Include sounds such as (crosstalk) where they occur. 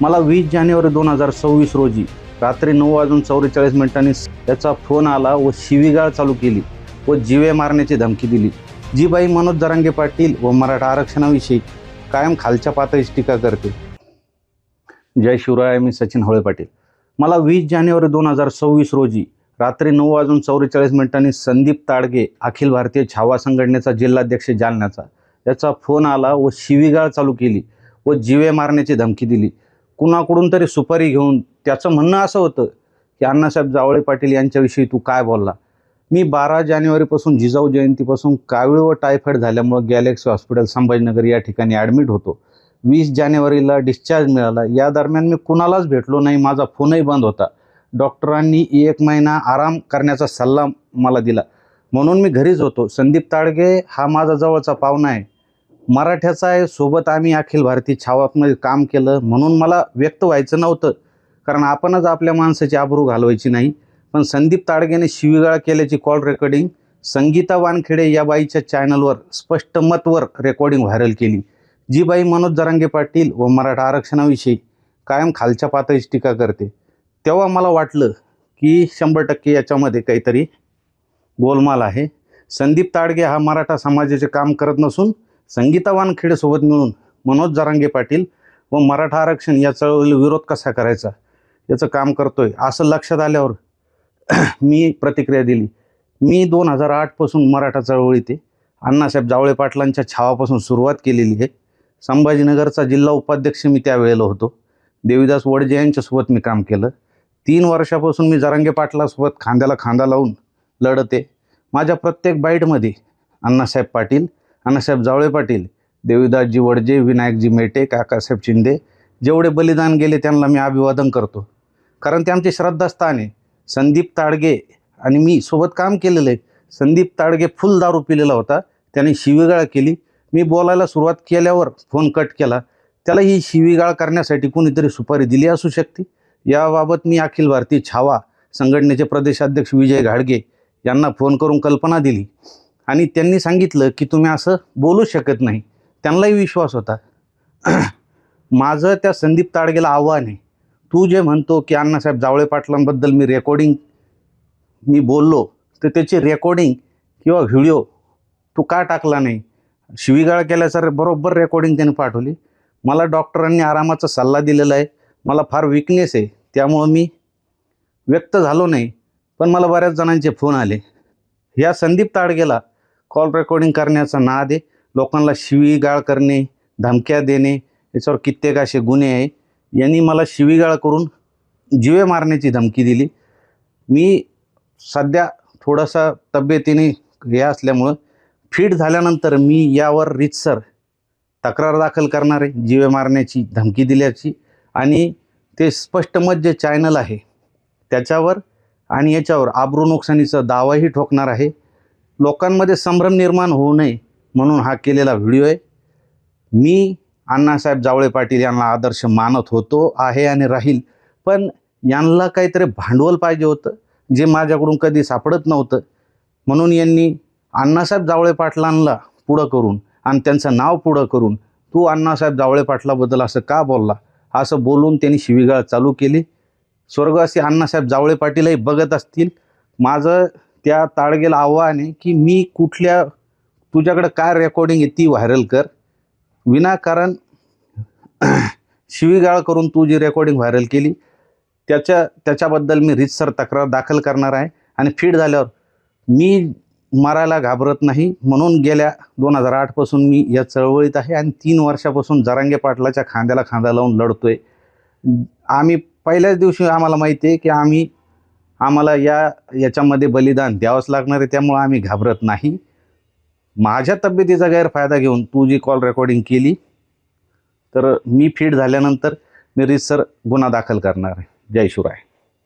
मला वीस जानेवारी दोन हजार सव्वीस रोजी रात्री नऊ वाजून चौवेचाळीस मिनिटांनी त्याचा फोन आला व शिवीगाळ चालू केली व जिवे मारण्याची धमकी दिली. जी बाई मनोज जरांगे पाटील व मराठा आरक्षणाविषयी कायम खालच्या पातळीची टीका करते. जय शिवराय मी सचिन होळे पाटील. मला वीस जानेवारी दोन हजार सव्वीस रोजी रात्री नऊ वाजून चौवेचाळीस मिनिटांनी संदीप ताडगे अखिल भारतीय छावा संघटनेचा जिल्हाध्यक्ष जालन्याचा याचा फोन आला व शिवीगाळ चालू केली व जिवे मारण्याची धमकी दिली. कुणाकडून तरी सुपारी घेऊन त्याचं म्हणणं असं होतं की अण्णासाहेब जावळे पाटील यांच्याविषयी तू काय बोलला? मी बारा जानेवारीपासून जिजाऊ जयंतीपासून कावीळ व टायफॉईड झाल्यामुळं गॅलेक्सी हॉस्पिटल संभाजीनगर या ठिकाणी ॲडमिट होतो. वीस जानेवारीला डिस्चार्ज मिळाला. या दरम्यान मी कुणालाच भेटलो नाही. माझा फोनही बंद होता. डॉक्टरांनी एक महिना आराम करण्याचा सल्ला मला दिला. म्हणून मी घरीच होतो. संदीप ताडगे हा माझा जवळचा पाहुणा आहे. मराठ्याचा आहे सोबत आम्ही अखिल भारतीय छावामध्ये काम केलं. म्हणून मला व्यक्त व्हायचं नव्हतं. कारण आपणच आपल्या माणसाची आबरू घालवायची नाही. पण संदीप ताडगेने शिवीगाळ केल्याची कॉल रेकॉर्डिंग संगीता वानखेडे या बाईच्या चॅनलवर स्पष्ट मतवर रेकॉर्डिंग व्हायरल केली. जी बाई मनोज जरांगे पाटील व मराठा आरक्षणाविषयी कायम खालच्या पातळीची टीका करते. तेव्हा मला वाटलं की शंभर टक्के याच्यामध्ये काहीतरी गोलमाल आहे. संदीप ताडगे हा मराठा समाजाचे काम करत नसून संगीता वानखेडेसोबत मिळून मनोज जरांगे पाटील व मराठा आरक्षण या चळवळीला विरोध कसा करायचा? याचं काम करतोय. असं लक्षात आल्यावर (clears throat) मी प्रतिक्रिया दिली. मी दोन हजार आठपासून मराठा चळवळीत आहे. अण्णासाहेब जावळे पाटलांच्या छावापासून सुरुवात केलेली आहे. संभाजीनगरचा जिल्हा उपाध्यक्ष मी त्यावेळेला होतो. देवीदास वडजे यांच्यासोबत मी काम केलं. तीन वर्षापासून मी जरांगे पाटलासोबत खांद्याला खांदा लावून लढते माझ्या प्रत्येक बाईटमध्ये अण्णासाहेब पाटील अण्णासाहेब जावळे पाटील देवीदासजी वडजे विनायकजी मेटे काकासाहेब शिंदे जेवढे बलिदान गेले त्यांना मी अभिवादन करतो. कारण ते आमचे श्रद्धास्थान आहे. संदीप ताडगे आणि मी सोबत काम केलेलं आहे. संदीप ताडगे फुल दारू पिलेला होता. त्याने शिवीगाळ केली. मी बोलायला सुरुवात केल्यावर फोन कट केला. त्याला ही शिवीगाळ करण्यासाठी कोणीतरी सुपारी दिली असू शकते. याबाबत मी अखिल भारतीय छावा संघटनेचे प्रदेशाध्यक्ष विजय घाडगे यांना फोन करून कल्पना दिली. आणि त्यांनी सांगितलं की तुम्ही असं बोलू शकत नाही. त्यांनाही विश्वास होता. (clears throat) माझं त्या संदीप ताडगेला आव्हान आहे. तू जे म्हणतो की अण्णासाहेब जावळे पाटलांबद्दल मी रेकॉर्डिंग मी बोललो तर त्याची रेकॉर्डिंग किंवा व्हिडिओ तू का टाकला नाही? शिवीगाळ केल्याचं बरोबर रेकॉर्डिंग त्याने पाठवली. मला डॉक्टरांनी आरामाचा सल्ला दिलेला आहे. मला फार विकनेस आहे. त्यामुळं मी व्यक्त झालो नाही. पण मला बऱ्याच जणांचे फोन आले. या संदीप ताडगेला कॉल रेकॉर्डिंग करण्याचा नाद आहे. लोकांना शिवीगाळ करणे धमक्या देणे याच्यावर कित्येक असे गुन्हे आहे. यांनी मला शिवीगाळ करून जिवे मारण्याची धमकी दिली. मी सध्या थोडासा तब्येतीने हे असल्यामुळं फिट झाल्यानंतर मी यावर रितसर तक्रार दाखल करणार आहे जिवे मारण्याची धमकी दिल्याची. आणि ते स्पष्ट मत जे चॅनल आहे. त्याच्यावर आणि याच्यावर आब्रू नुकसानीचा दावाही ठोकणार आहे. लोकांमध्ये संभ्रम निर्माण होऊ नये म्हणून हा केलेला व्हिडिओ आहे. मी अण्णासाहेब जावळे पाटील यांना आदर्श मानत होतो आहे आणि राहील. पण यांना काहीतरी भांडवल पाहिजे होतं जे माझ्याकडून कधी सापडत नव्हतं. म्हणून यांनी अण्णासाहेब जावळे पाटलांना पुढं करून आणि त्यांचं नाव पुढं करून तू अण्णासाहेब जावळे पाटलाबद्दल असं का बोलला? असं बोलून त्यांनी शिवीगाळ चालू केली. स्वर्गवासी अण्णासाहेब जावळे पाटीलही बघत असतील. माझं त्या ताडगेला आव्हान आहे की मी कुठल्या तुझ्याकडं काय रेकॉर्डिंग आहे ती व्हायरल कर. विनाकारण (clears throat) शिवीगाळ करून तू जी रेकॉर्डिंग व्हायरल केली त्याच्या त्याच्याबद्दल मी रितसर तक्रार दाखल करणार आहे. आणि फीड झाल्यावर मी मारायला घाबरत नाही. म्हणून गेल्या दोन हजार आठपासून मी या चळवळीत आहे आणि तीन वर्षापासून जरांगे पाटलाच्या खांद्याला खांदा लावून लढतो आहे आम्ही पहिल्याच दिवशी आम्हाला माहिती आहे की आम्ही आम्हाला या याच्यामध्ये बलिदान द्यावंच लागणार आहे त्यामुळं आम्ही घाबरत नाही. माझ्या तब्येतीचा गैरफायदा घेऊन तू जी कॉल रेकॉर्डिंग केली तर मी फिट झाल्यानंतर मी रिसर गुन्हा दाखल करणार आहे. जय शिवराय.